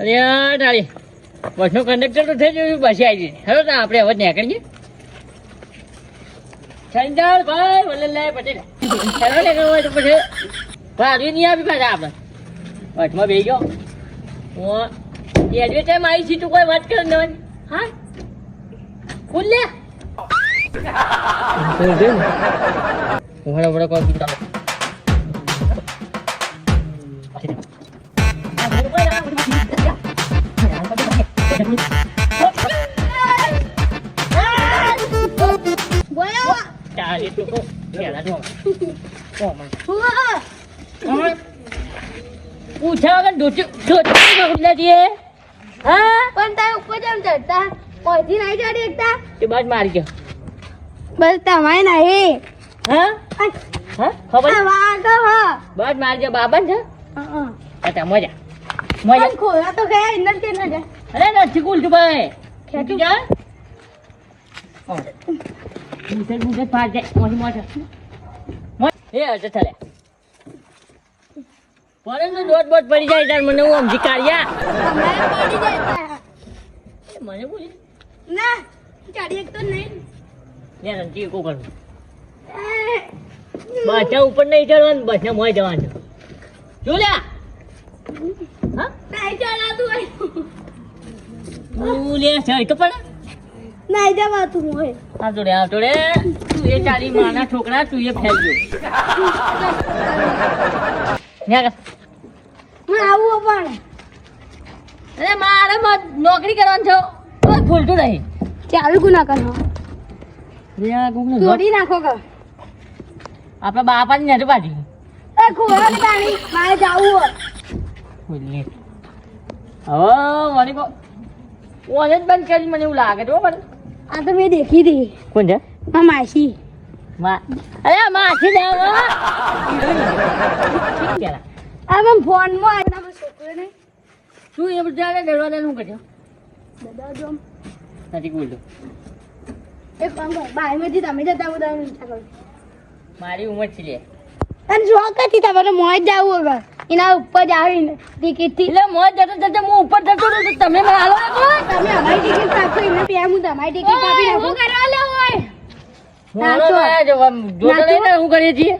અરે તારી બસનો કંડક્ટર તો થઈ ગયું બસ આવી ગઈ હવે તો આપણે હવે નીકળીએ. સંજાળ ભાઈ વલ્લભભાઈ પટેલ. ચાલો ને હોય તો પછી. ભાડું નહીં આપી પાછા આપણે. બસમાં બેસી ગયો. હું એડવે ટાઈમ આવી છે તું કોઈ વાત કરે ને હા? ખુલ્લે? લે ઊભા કોઈ કોલ હું વગર ડોચી હા પણ તારે ઉપર જમ ચડતા? પહોંચી નહીં ચડી એકતા? તે બાદ મારી ગયો. બસ તમારે નહીં. હા? હા? ખબર? વાગો હા. બસ મારી ગયો બાબા છે? હા મજા. મજા. ખોલા તો ગયા ઇન્દર કે ના જાય. અરે નથી કુલ છું ભાઈ ખેંચું. જા જાય. મોટી મોટી એ અચ્છા ચાલે પરંતુ દોટ બોટ પડી જાય તાર મને હું સમજી કાઢ્યા તમારે પડી જાય મને બોલી. ના ચડી એક તો નહીં. લે રંજી કો કરું બસના ઉપર નહીં ચડવાનું બસને મોય જવાનું જો લ્યા. હા? નહીં ચડાતું તું લે ચડ તો પડે. નહીં જવાતું હોય. આ જોડે આ જોડે. એ ચાલી માના છોકરા તું એ ફેલજો. ન્યા આવું પણ. અરે મારે નોકરી કરવાનું છો. ખોલતું નહીં ચાલુ ગુના કરો. તોડી નાખો કે. આપણા પાછી એ ખોલા પાણી મારે જવું હવે વળી ઓને જ બંધ કરી મને એવું લાગે તો પણ આ તો મેં દેખી હતી. કોણ છે? આ માસી અરે માસી જાવ પેલા આ પણ ફોનમાં છોકરો નહીં શું એ બધા ડરવાના શું કરજો દાદા જો નથી બોલતો એક કામ કર બાયમાંથી તમે જતા બધા ઈચ્છા કરો મારી ઉંમર છે લે અને શોખ હતી તમારે મોજ જવું હવે એના ઉપર જ આવીને ટિકિટથી એટલે મોજ જતો જતો હું ઉપર જતો તમે મને હાલો તમે અમારી ટિકિટ એને પેલા હું તમારી ટિકિટ કાપી નાખું કરવા લે કરીએ છીએ?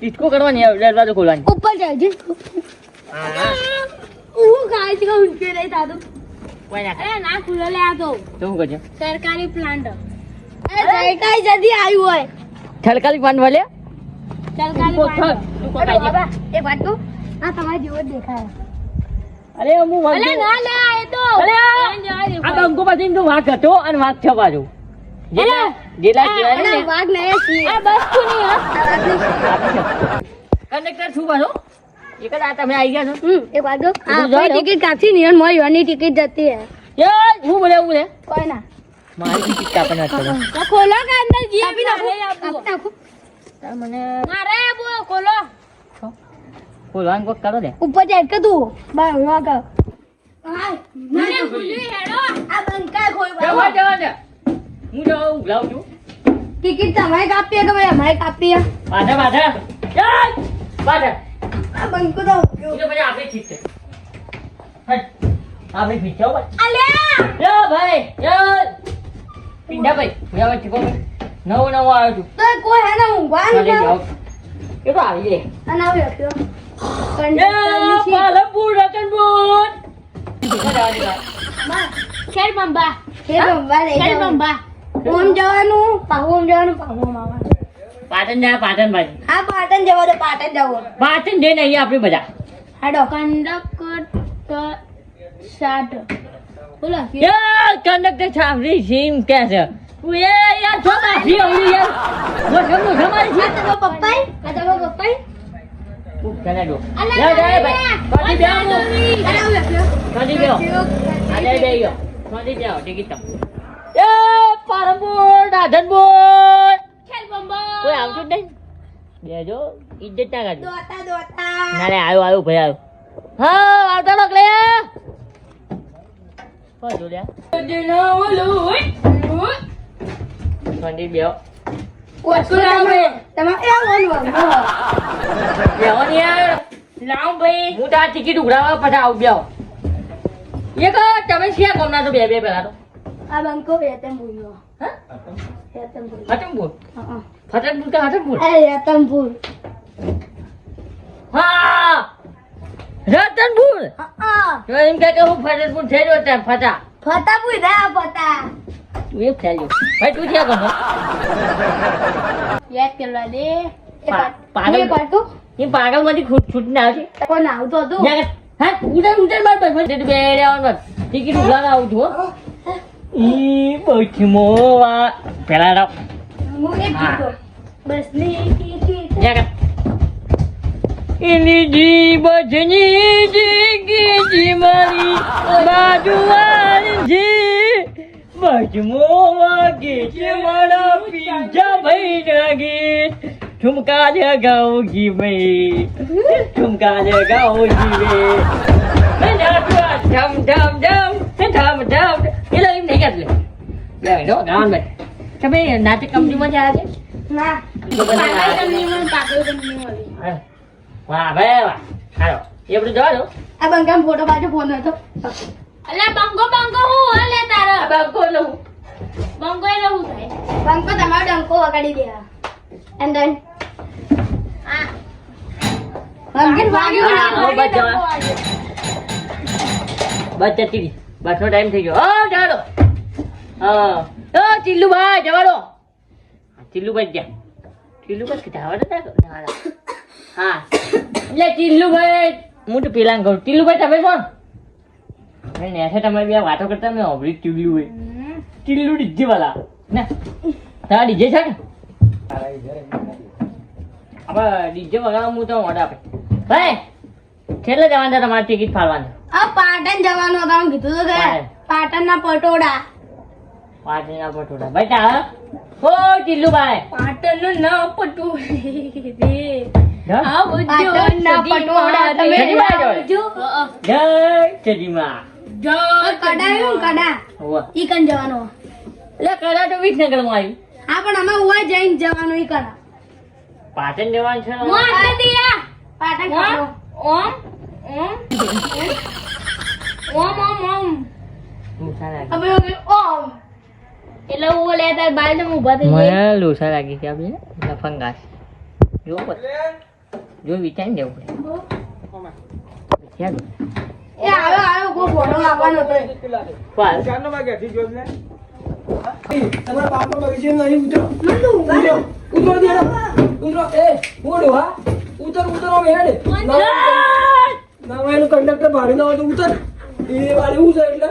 ડિસ્કો કરવાની દરવાજો ખોલવાની. ઉપર હું ખાય છે ઊંચે નહીં થાતું કોઈ ના ખાય. અરે ના ખુલ્લો લે આ તો. તો શું કરજો સરકારી પ્લાન્ટ અરે સરકારી જલ્દી આવ્યું હોય. છલકાલી પાન વાલે? સરકારી તું એક વાત? આ તમારા જેવો દેખાય. અરે હું અલે ના લે એ તો અરે આ- બંકો પછી તું વાઘ હતો અને વાઘ છે બાજુ જેલા જેટલા કહેવાય ને વાઘ નહીં છીએ. આ બસ કોની હે? આ વાઘ નહીં. બાજુ એક જ આ તમે આવી ગયા છો? હમ, એક વાત આ તું જા આપણી રો. ટિકિટ કાપી ને મારી વાની ટિકિટ જતી હે બોલે હું બોલે? કોઈ ના. મારી ટિકિટ કાપવાની વાત તો ખોલો કે અંદર જે બી નાખો? નાખો. મને મારે આપો ખોલો. ખોલવાનું કોક કરો ને? ઉપર જાય કે તું? બાર વાગ મને ખુલ્લી હેડો. આ બંકાય ખોલ જવા જવા દે. હું જાઉં ઉભલાવું છું ટિકિટ તમારે કાપીએ કે ભાઈ? અમારે કાપીએ. પાછા પાછા પાછા આ બંકો તો તો પછી આપણી ઠીક છે. હટ આપણી ઠીક છે અલે યો ભાઈ યો પિંડા ભાઈ ભયા ભાઈ. ઠીકો નવો નવો આવ્યો છું. તો કોઈ હે ને ઊંઘવા ચાલી નહીં એ તો આવી લે. અને આવી રાખ્યો યો પાલનપુર રતનપુર ખેડ બંબા. ખેડ બંબા ખેડ બંબા. ઓમ જવાનું? પાહુ ઓમ જવાનું પાહુ ઓમ આવવાનું પાટણ જાય પાટણ ભાઈ. હા પાટણ જવા દે પાટણ જવું. પાટણ જઈને અહીંયા આપણે બધા. હાડો. કંડક્ટર સાટ. બોલો. યાર કંડક્ટર સાંભળી સિમ કે છે. તું એ યાર છો આવડી યાર. મોઢા મોઢા મારી આ તમારો પપ્પાઈ આ પપ્પાઈ. છે ચલે દો અલા, જા જા ભાઈ કાઢી બે આવો. અરે આવું લખ્યો કાઢી બે આવો. આજે બે ગયો કાઢી બે આવો ટિકિટ એ પાલનપુર રાધનપુર ખેડ બંબા કોઈ આવતું જ નહીં? બેજો ઇજ્જત ના કાઢજો દોતા દોતા. ના આવ્યો આવ્યો ભાઈ આવ્યો હા આવતા લોક લે. કોણ જોડ્યા ઠંડી બેહો હું તો ટિકિટ ઉઘરાવા પછી આવું બેહો. એક તમે શિયા ગમના તો બે બે પેલા તો. આ બંકો રેતમ બોલ્યો. હા? રેતમ બોલ હા ફતેપુર કે ફતેપુર એ રેતમ હા! રતનપુર? હા એમ કે હું ફતેપુર થઈ રહ્યો ત્યાં ફતા ફતા પૂરા ફતા. તું એક ગયો ભાઈ તું ક્યાં ગમો? યાદ કરવા દે. પાગલ. પાગલ એ પાગલમાંથી છૂટ ના આવશે કોણ આવતો હતો. હા ઉતર ઉતર બાર બસ બસ બે લેવાનું બસ ટિકિટ ઉઘરાવા આવું છું ઈ બચમો મોવા. પેલા રાવ બસની. એની જીભ જની જીગી જી મારી જી બચમો વાગે છે મારા પીંજા ભાઈ જાગે ઠુમકા જગાવગી ભાઈ ઠુમકા જગાવગી વે ઢમ ઢમ ધમ ધમ ઢમ એ લાગી નહીં કાઢ લે. નો ગાન ભાઈ તમે નાટક કંપનીમાં જાય છે? ના. તો બધા પાગલ નાટક- કંપની માં પાગલ કંપની મળી હા. વાહ ભાઈ વાહ. હાલો. એ બધું જવા દો આ બંગામ ફોટો પાછો ફોન હતો અલ્યા બંગો બંગો હું અલે તારો બંગો લઉં. બંગો એ હું થાય બંગો તમારો ડંકો વગાડી દે એન્ડ ધેન. આ બંકીન વાગ્યો જવા. બસ બસનો ટાઈમ થઈ ગયો. હા ચાલો હા. ઓ ચિલ્લુભાઈ હા, ચિલ્લુભાઈ ગયા. ચિલ્લુભાઈ કે જવાડો ના. હા. એટલે ચિલ્લુભાઈ હું તો પેલા કહું ચિલ્લુભાઈ તમે કોણ મેં નેસે તમારી બે વાતો કરતા મેં અભરી હોય. ચિલ્લુ ડીજે વાલા. ને? તારા ડીજે છે ને હવે ડીજે વગાડવા હું તો ઓર્ડર આપે. ભાઈ કેટલે જવાનું છે તમારે ટિકિટ ફાળવાની આ પાટણ જવાનું હતું કીધું તો ખરા. પાટણ. પાટણના પટોળા. પાટણના પટોડા ભાઈ તા હો ટીલુભાઈ પાટણનું ના પટુ હા? આ બધું પાટણના પટોળા તમે. જય ચડીમાં આ કડા કડા? ઈકન ઈ જવાનું? એટલે કડા તો વિસનગરમાં આવ્યું. હા પણ અમે ઉવા જઈને જવાનું ઈ કડા પાટણ જવાનું છે મોં આપી પાટણ ઓમ ઓમ ઓમ ઓમ ઓમ ઓમ. એટલે હું લે તાર બાલ ને ઊભા થઈ ગયા મને લોસા લાગી ગયા આપણે લફંગાસ જો જો વિચારી દેવું પડે. વિચાર. એ આવ્યો આવ્યો કોઈ ફોટો લાવવાનો. તમારા બાપનો બગીચો નહીં ઉતરો. મને તો ઉતરો દેડો ઉતરો. એ મોડો હા. ઉતર ઉતર અમે નવાયનું કંડક્ટર ભાડું ના હોય તો ઉતર. એ વાળી હું છે એટલે?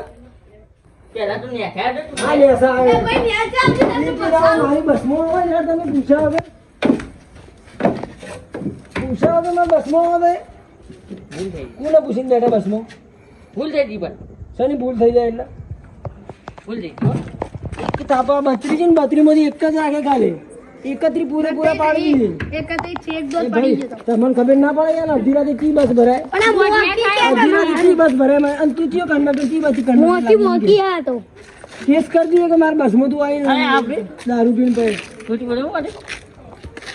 પેલા તું નેખાયો તો તું. આ લેસા આવે. મારી બસમાં આવે યાર તમે પૂછ્યા હવે બસમાં આવે. ભૂલ થઈ. કોને પૂછીને બેઠા બસમાં? ભૂલ થઈ ગઈ પણ. શેની ભૂલ થઈ જાય એટલે? ભૂલ થઈ ગઈ. હો. કે તાપા બત્રી છે ને બત્રીમાંથી એક જ રાખે ખાલી. એકત્રી પૂરેપૂરા પાડી દીધી. એકત્રી છેક દો પડી ગયો તમને ખબર ના પડે યાર અડધી રાતે કી બસ ભરાય? અડધી રાતે કી બસ ભરાય મારે? અને તું ચિયો કંડક્ટર કી બસ કંડક્ટર મોટી મોટી આ તો કેસ કરી દીધો કે મારા બસમાં તું અરે આવી દારૂ પીને પડે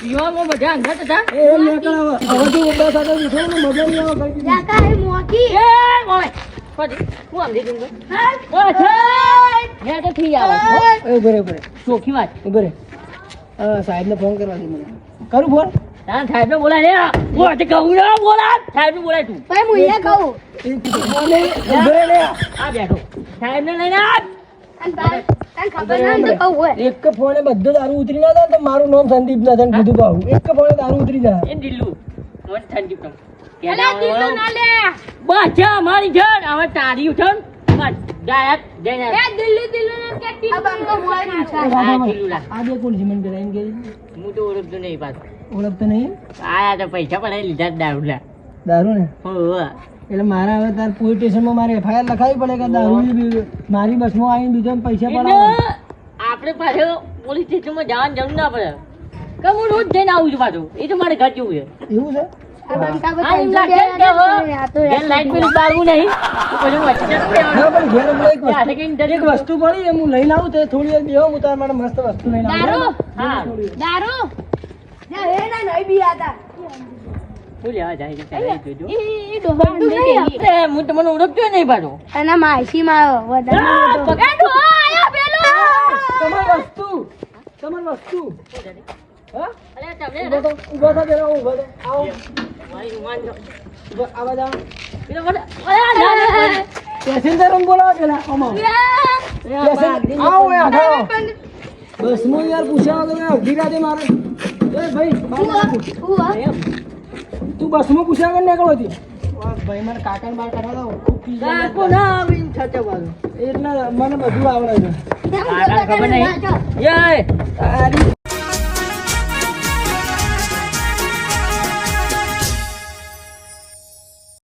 બધા હતા? એ હવે તું ઉઠો ને મજા નહીં આવે. એ એ હું ઓ છે હે. તો થઈ આવે એ ઉભરે ઉભરે ચોખી વાત. ઉભરે સાહેબને ફોન કરવા દે મને. કરું ફોન તારા સાહેબ ને બોલાય. ને બોલ તે કહું ના બોલા સાહેબ ને બોલાય તું. ભાઈ હું કહું. લે. આ બેઠો. સાહેબ ને લઈને આવ. એક ફોને બધો દારૂ ઉતરી ના જાય તો મારું નામ સંદીપ ના થાય ને કીધું પાછું એક ફોને દારૂ ઉતરી જાય. એ દિલ્લુ. મોન ઠંડી તમ અલા દિલ્લો ના લે. બસ જા મારી જન હવે તારી ઉઠન બસ જાય જઈને એ દિલ્હી દિલ્હી ના કે આ બંકો મોતી છે. આ દિલ્લુ લા આ કોણ છે મને પેલા હું તો ઓળખતો નહીં પાછો. ઓળખતો નહીં? આયા તો પૈસા પડે લીધા દારૂ લા. દારૂ ને? હો એટલે મારા હવે તાર પોલીસ સ્ટેશનમાં મારે એફઆઈઆર લખાવી પડે કે દારૂ મારી બસમાં આવીને બીજો પૈસા પણ આપણે પાછો પોલીસ સ્ટેશનમાં જવાની જરૂર ના પડે. કે હું રોજ જઈને આવું છું પાછું. એ તો મારે ઘર જેવું છે. એવું છે? વસ્તુ પડી હું લઈને આવું તે થોડી વાર બેહો હું તારા માટે મસ્ત વસ્તુ લઈને આવું. દારૂ? હા. દારૂ? બી શું લેવા જાય છે જોજો. ઈ ડોહા નહીં એ, હું તમને ઓળખતો નહીં પાછો એના માસીમાં વધારે મોટો. પકડો આયા પેલો તમારી વસ્તુ તમારી વસ્તુ હા અરે તમે ઊભો થો પેલો ઊભો થો આવો મારી રૂમાલ જો. આવા જાઓ પેલો અરે, ના, ના, ના. બોલાવો પેલા આમાં પેસેન્જર આવો એ આગળ યાર પૂછ્યા વગર અડધી રાતે મારે એ ભાઈ. હું હા? તું બસમાં પૂછ્યા વગર નીકળો હતી ભાઈ મને કાકાને બહાર કાઢા પીઝા કાકો ના આવીને. એટલે મને બધું આવડે છે. ખબર નહીં. તારી